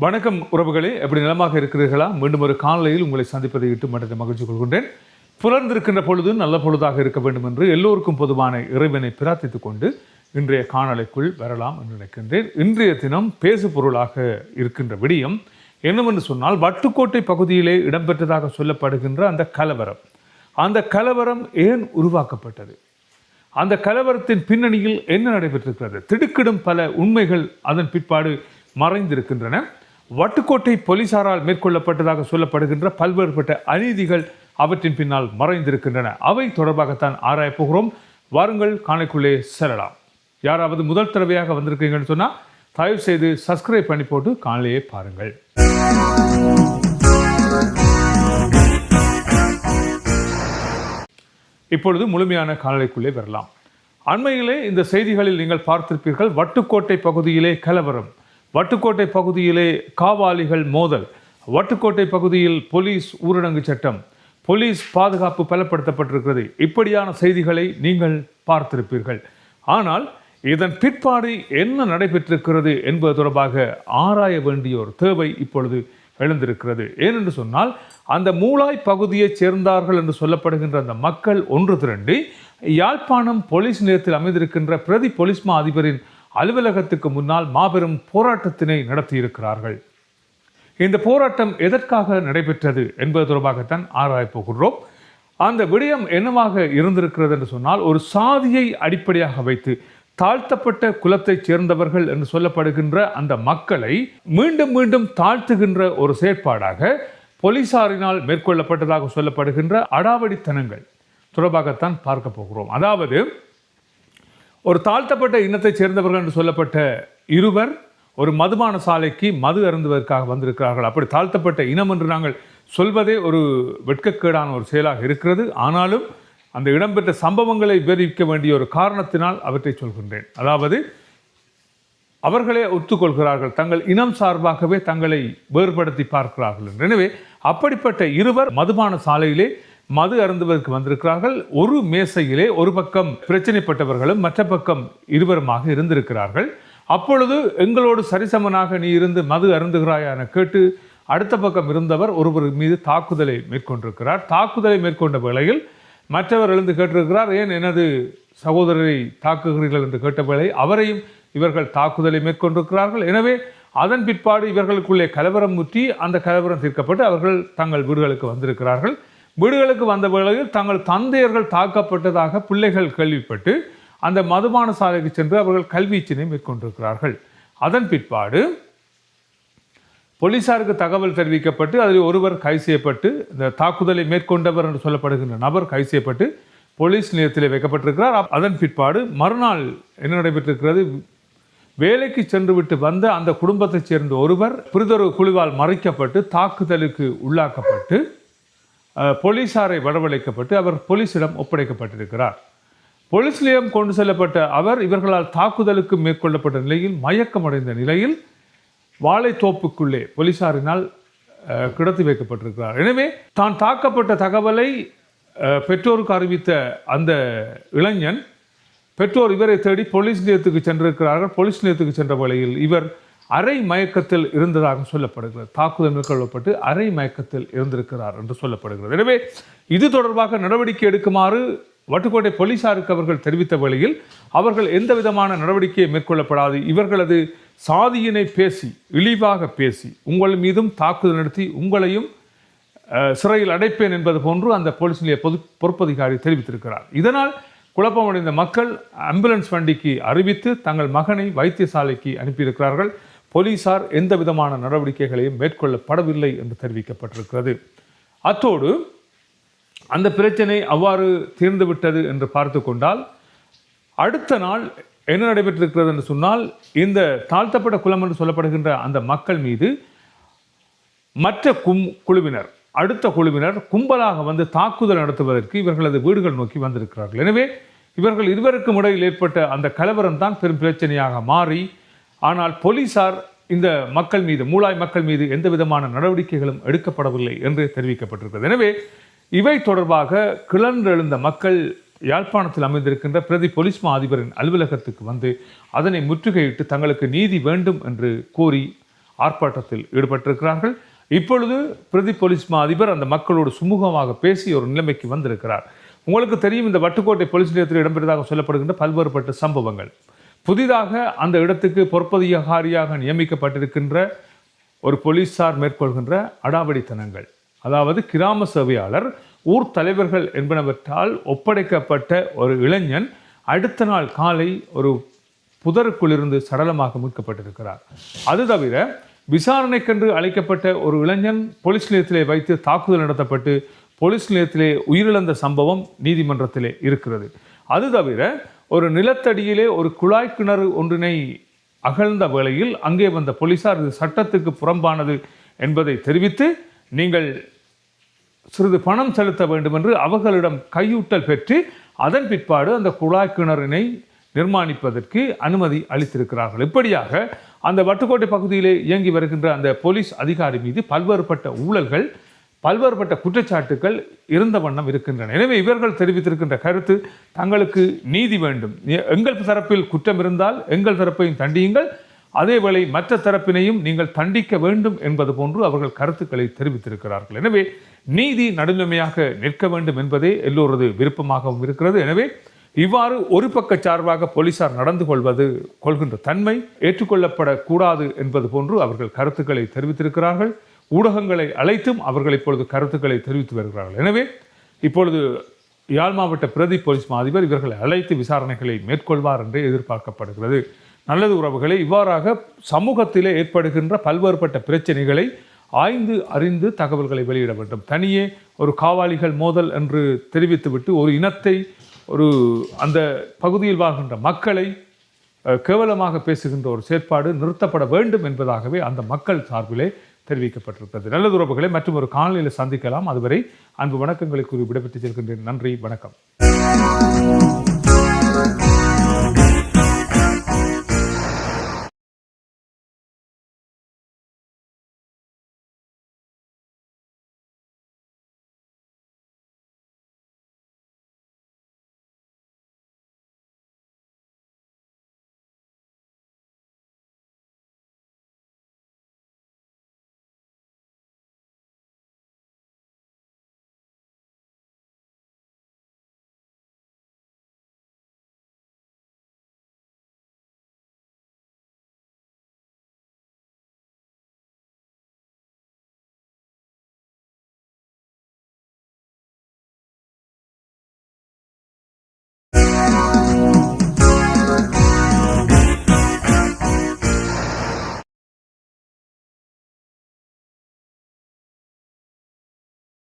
வணக்கம் உறவுகளே எப்படி நிலமாக இருக்கிறீர்களா? மீண்டும் ஒரு காலையில் உங்களை சந்திப்பதை இட்டு மற்ற மகிழ்ச்சி கொள்கின்றேன். புலர்ந்திருக்கின்ற பொழுது நல்ல பொழுதாக இருக்க வேண்டும் என்று எல்லோருக்கும் பொதுவான இறைவனை பிரார்த்தித்துக் கொண்டு இன்றைய காணொளிக்குள் வரலாம் என்று நினைக்கின்றேன். இன்றைய தினம் பேசு பொருளாக இருக்கின்ற விடியம் என்னவென்று சொன்னால் வட்டுக்கோட்டை பகுதியிலே இடம்பெற்றதாக சொல்லப்படுகின்ற அந்த கலவரம். அந்த கலவரம் ஏன் உருவாக்கப்பட்டது? அந்த கலவரத்தின் பின்னணியில் என்ன நடைபெற்றிருக்கிறது? திடுக்கிடும் பல உண்மைகள் அதன் பிற்பாடு மறைந்திருக்கின்றன. வட்டுக்கோட்டை போலீசாரால் மேற்கொள்ளப்பட்டதாக சொல்லப்படுகின்ற பல்வேறுபட்ட அநீதிகள் அவற்றின் பின்னால் மறைந்திருக்கின்றன. அவை தொடர்பாகத்தான் ஆராயப் போகிறோம். வாருங்கள் காணைக்குள்ளே செல்லலாம். யாராவது முதல் தடவையாக வந்திருக்கீங்கன்னு சொன்னால் தயவு செய்து சப்ஸ்கிரைப் பண்ணி போட்டு காணலையே பாருங்கள். இப்பொழுது முழுமையான காணொலிக்குள்ளே வரலாம். அண்மையிலே இந்த செய்திகளில் நீங்கள் பார்த்திருப்பீர்கள் வட்டுக்கோட்டை பகுதியிலே கலவரம். வட்டுக்கோட்டை பகுதியிலே காவாலிகள் மோதல். வட்டுக்கோட்டை பகுதியில் போலீஸ் ஊரடங்கு சட்டம். போலீஸ் பாதுகாப்பு பலப்படுத்தப்பட்டிருக்கிறது. இப்படியான செய்திகளை நீங்கள் பார்த்திருப்பீர்கள். ஆனால் இதன் பிற்பாடு என்ன நடைபெற்றிருக்கிறது என்பது தொடர்பாக ஆராய வேண்டிய ஒரு தேவை இப்பொழுது எழுந்திருக்கிறது. ஏனென்று சொன்னால் அந்த மூளாய் பகுதியைச் சேர்ந்தார்கள் என்று சொல்லப்படுகின்ற அந்த மக்கள் ஒன்று திரண்டு யாழ்ப்பாணம் போலீஸ் நிலையத்தில் அமைந்திருக்கின்ற பிரதி போலீஸ் மா அதிபரின் அலுவலகத்துக்கு முன்னால் மாபெரும் போராட்டத்தினை நடத்தியிருக்கிறார்கள். இந்த போராட்டம் எதற்காக நடைபெற்றது என்பது தொடர்பாகத்தான் ஆராயப் போகிறோம் அந்த விடயம் என்னவாக இருந்திருக்கிறது என்று சொன்னால் ஒரு சாதியை அடிப்படையாக வைத்து தாழ்த்தப்பட்ட குலத்தைச் சேர்ந்தவர்கள் என்று சொல்லப்படுகின்ற அந்த மக்களை மீண்டும் மீண்டும் தாழ்த்துகின்ற ஒரு செயற்பாடாக போலீசாரினால் மேற்கொள்ளப்பட்டதாக சொல்லப்படுகின்ற அடாவடித்தனங்கள் தொடர்பாகத்தான் பார்க்க போகிறோம். அதாவது ஒரு தாழ்த்தப்பட்ட இனத்தைச் சேர்ந்தவர்கள் என்று சொல்லப்பட்ட இருவர் ஒரு மதுபான சாலைக்கு மது அருந்துவதற்காக வந்திருக்கிறார்கள். அப்படி தாழ்த்தப்பட்ட இனம் என்று நாங்கள் சொல்வதே ஒரு வெட்கக்கேடான ஒரு செயலாக இருக்கிறது. ஆனாலும் அந்த இடம்பெற்ற சம்பவங்களை விவரிக்க வேண்டிய ஒரு காரணத்தினால் அவற்றை சொல்கின்றேன். அதாவது அவர்களே ஒத்துக்கொள்கிறார்கள். தங்கள் இனம் சார்பாகவே தங்களை வேறுபடுத்தி பார்க்கிறார்கள். எனவே அப்படிப்பட்ட இருவர் மதுபான சாலையிலே மது அருந்துவதற்கு வந்திருக்கிறார்கள். ஒரு மேசையிலே ஒரு பக்கம் பிரச்சனைப்பட்டவர்களும் மற்ற பக்கம் இருவருமாக இருந்திருக்கிறார்கள். அப்பொழுது எங்களோடு சரிசமனாக நீ இருந்து மது அருந்துகிறாயா என கேட்டு அடுத்த பக்கம் இருந்தவர் ஒருவர் மீது தாக்குதலை மேற்கொண்டிருக்கிறார். தாக்குதலை மேற்கொண்ட வேளையில் மற்றவர் எழுந்து கேட்டிருக்கிறார் ஏன் எனது சகோதரரை தாக்குகிறீர்கள்? என்று கேட்ட வேளை அவரையும் இவர்கள் தாக்குதலை மேற்கொண்டிருக்கிறார்கள். எனவே அதன் பிற்பாடு இவர்களுக்குள்ளே கலவரம் முற்றி அந்த கலவரம் தீர்க்கப்பட்டு அவர்கள் தங்கள் வீடுகளுக்கு வந்திருக்கிறார்கள். வீடுகளுக்கு வந்த பிறகு தங்கள் தந்தையர்கள் தாக்கப்பட்டதாக பிள்ளைகள் கேள்விப்பட்டு அந்த மதுபான சாலைக்கு சென்று அவர்கள் கல்வீச்சினை மேற்கொண்டிருக்கிறார்கள். அதன் பிற்பாடு போலீசாருக்கு தகவல் தெரிவிக்கப்பட்டு அதில் ஒருவர் கைது செய்யப்பட்டு இந்த தாக்குதலை மேற்கொண்டவர் என்று சொல்லப்படுகின்ற நபர் கைது செய்யப்பட்டு போலீஸ் நிலையத்தில் வைக்கப்பட்டிருக்கிறார். அப்- அதன் பிற்பாடு மறுநாள் என்ன நடைபெற்றிருக்கிறது? வேலைக்கு சென்றுவிட்டு வந்த அந்த குடும்பத்தைச் சேர்ந்த ஒருவர் புரிதொரு குழுவால் மறைக்கப்பட்டு தாக்குதலுக்கு உள்ளாக்கப்பட்டு போலீசாரை வரவழைக்கப்பட்டு அவர் போலீஸிடம் ஒப்படைக்கப்பட்டிருக்கிறார். போலீஸ் நிலையம் கொண்டு செல்லப்பட்ட அவர் இவர்களால் தாக்குதலுக்கு மேற்கொள்ளப்பட்ட நிலையில் மயக்கமடைந்த நிலையில் வாழைத்தோப்புக்குள்ளே போலீசாரினால் கிடத்தி வைக்கப்பட்டிருக்கிறார். எனவே தான் தாக்கப்பட்ட தகவலை பெற்றோருக்கு அறிவித்த அந்த இளைஞன் பெற்றோர் இவரை தேடி போலீஸ் நிலையத்துக்கு சென்றிருக்கிறார்கள். போலீஸ் நிலையத்துக்கு சென்ற வேளையில் இவர் அரை மயக்கத்தில் இருந்ததாக சொல்லப்படுகிறது. தாக்குதல் மேற்கொள்ளப்பட்டு அரை மயக்கத்தில் இருந்திருக்கிறார் என்று சொல்லப்படுகிறது. எனவே இது தொடர்பாக நடவடிக்கை எடுக்குமாறு வட்டுக்கோட்டை போலீசாருக்கு அவர்கள் தெரிவித்த வேளையில் அவர்கள் எந்த விதமான நடவடிக்கையை மேற்கொள்ளப்படாது இவர்களது சாதியினை பேசி இழிவாக பேசி உங்கள் மீதும் தாக்குதல் நடத்தி உங்களையும் சிறையில் அடைப்பேன் என்பது போன்று அந்த போலீஸ் நிலைய பொது பொறுப்பதிகாரி தெரிவித்திருக்கிறார். இதனால் குழப்பமடைந்த மக்கள் ஆம்புலன்ஸ் வண்டிக்கு அறிவித்து தங்கள் மகனை வைத்தியசாலைக்கு அனுப்பியிருக்கிறார்கள். போலீசார் எந்த விதமான நடவடிக்கைகளையும் மேற்கொள்ளப்படவில்லை என்று தெரிவிக்கப்பட்டிருக்கிறது. அத்தோடு அந்த பிரச்சனை அவ்வாறு தீர்ந்துவிட்டது என்று பார்த்து கொண்டால் அடுத்த நாள் என்ன நடைபெற்றிருக்கிறது என்று சொன்னால் இந்த தாழ்த்தப்பட்ட குலம் என்று சொல்லப்படுகின்ற அந்த மக்கள் மீது மற்ற கும் குழுவினர் அடுத்த குழுவினர் கும்பலாக வந்து தாக்குதல் நடத்துவதற்கு இவர்களது வீடுகள் நோக்கி வந்திருக்கிறார்கள். எனவே இவர்கள் இருவருக்கும் இடையில் ஏற்பட்ட அந்த கலவரம் தான் பெரும் பிரச்சனையாக மாறி ஆனால் போலீசார் இந்த மக்கள் மீது மூளாய் மக்கள் மீது எந்த விதமான நடவடிக்கைகளும் எடுக்கப்படவில்லை என்று தெரிவிக்கப்பட்டிருக்கிறது. எனவே இவை தொடர்பாக கிளர்ந்தெழுந்த மக்கள் யாழ்ப்பாணத்தில் அமைந்திருக்கின்ற பிரதி போலீஸ் மா அதிபரின் அலுவலகத்துக்கு வந்து அதனை முற்றுகையிட்டு தங்களுக்கு நீதி வேண்டும் என்று கோரி ஆர்ப்பாட்டத்தில் ஈடுபட்டிருக்கிறார்கள். இப்பொழுது பிரதி போலீஸ் மா அதிபர் அந்த மக்களோடு சுமூகமாக பேசி ஒரு நிலைமைக்கு வந்திருக்கிறார். உங்களுக்கு தெரியும் இந்த வட்டுக்கோட்டை போலீஸ் நிலையத்தில் இடம்பெற்றதாக சொல்லப்படுகின்ற பல்வேறுபட்ட சம்பவங்கள். புதிதாக அந்த இடத்துக்கு பொறுப்பதிகாரியாக நியமிக்கப்பட்டிருக்கின்ற ஒரு போலீஸார் மேற்கொள்கின்ற அடாவடித்தனங்கள். அதாவது கிராம சேவையாளர் ஊர் தலைவர்கள் என்பனவற்றால் ஒப்படைக்கப்பட்ட ஒரு இளைஞன் அடுத்த நாள் காலை ஒரு புதருக்குள்ளிருந்து சடலமாக மீட்கப்பட்டிருக்கிறார். அது தவிர விசாரணைக்கென்று அழைக்கப்பட்ட ஒரு இளைஞன் போலீஸ் நிலையத்திலே வைத்து தாக்குதல் நடத்தப்பட்டு போலீஸ் நிலையத்திலே உயிரிழந்த சம்பவம் நீதிமன்றத்திலே இருக்கிறது. அது தவிர ஒரு நிலத்தடியிலே ஒரு குழாய் கிணறு ஒன்றினை அகழ்ந்த வேளையில் அங்கே வந்த போலீசார் இது சட்டத்துக்கு புறம்பானது என்பதை தெரிவித்து நீங்கள் சிறிது பணம் செலுத்த வேண்டும் என்று அவர்களிடம் கையூட்டல் பெற்று அதன் பிற்பாடு அந்த குழாய் கிணறினை நிர்மாணிப்பதற்கு அனுமதி அளித்திருக்கிறார்கள். இப்படியாக அந்த வட்டுக்கோட்டை பகுதியிலே இயங்கி வருகின்ற அந்த போலீஸ் அதிகாரி மீது பல்வேறுபட்ட ஊழல்கள் பல்வேறுபட்ட குற்றச்சாட்டுக்கள் இருந்த வண்ணம் இருக்கின்றன. எனவே இவர்கள் தெரிவித்திருக்கின்ற கருத்து தங்களுக்கு நீதி வேண்டும். எங்கள் தரப்பில் குற்றம் இருந்தால் எங்கள் தரப்பையும் தண்டியுங்கள். அதேவேளை மற்ற தரப்பினையும் நீங்கள் தண்டிக்க வேண்டும் என்பது போன்று அவர்கள் கருத்துக்களை தெரிவித்திருக்கிறார்கள். எனவே நீதி நடுநிலைமையாக நிற்க வேண்டும் என்பதே எல்லோரது விருப்பமாகவும் இருக்கிறது. எனவே இவ்வாறு ஒரு பக்க சார்பாக போலீசார் நடந்து கொள்வது கொள்கின்ற தன்மை ஏற்றுக்கொள்ளப்படக்கூடாது என்பது போன்று அவர்கள் கருத்துக்களை தெரிவித்திருக்கிறார்கள். ஊடகங்களை அழைத்தும் அவர்கள் இப்பொழுது கருத்துக்களை தெரிவித்து வருகிறார்கள். எனவே இப்பொழுது யாழ் மாவட்ட பிரதி போலீஸ் மா அதிபர் இவர்களை அழைத்து விசாரணைகளை மேற்கொள்வார் என்றே எதிர்பார்க்கப்படுகிறது. நல்லது உறவுகளை இவ்வாறாக சமூகத்திலே ஏற்படுகின்ற பல்வேறுபட்ட பிரச்சனைகளை ஆய்ந்து அறிந்து தகவல்களை வெளியிட வேண்டும். தனியே ஒரு காவாலிகள் மோதல் என்று தெரிவித்துவிட்டு ஒரு இனத்தை ஒரு அந்த பகுதியில் வாழ்கின்ற மக்களை கேவலமாக பேசுகின்ற ஒரு செயற்பாடு நிறுத்தப்பட வேண்டும் என்பதாகவே அந்த மக்கள் சார்பிலே தெரிவிக்கப்பட்டிருக்கிறது. நல்லது உறவுகளை மற்றும் ஒரு காணொலியில் சந்திக்கலாம். அதுவரை அன்பு வணக்கங்களை கூறி விடைபெற்று செல்கின்றேன். நன்றி வணக்கம்.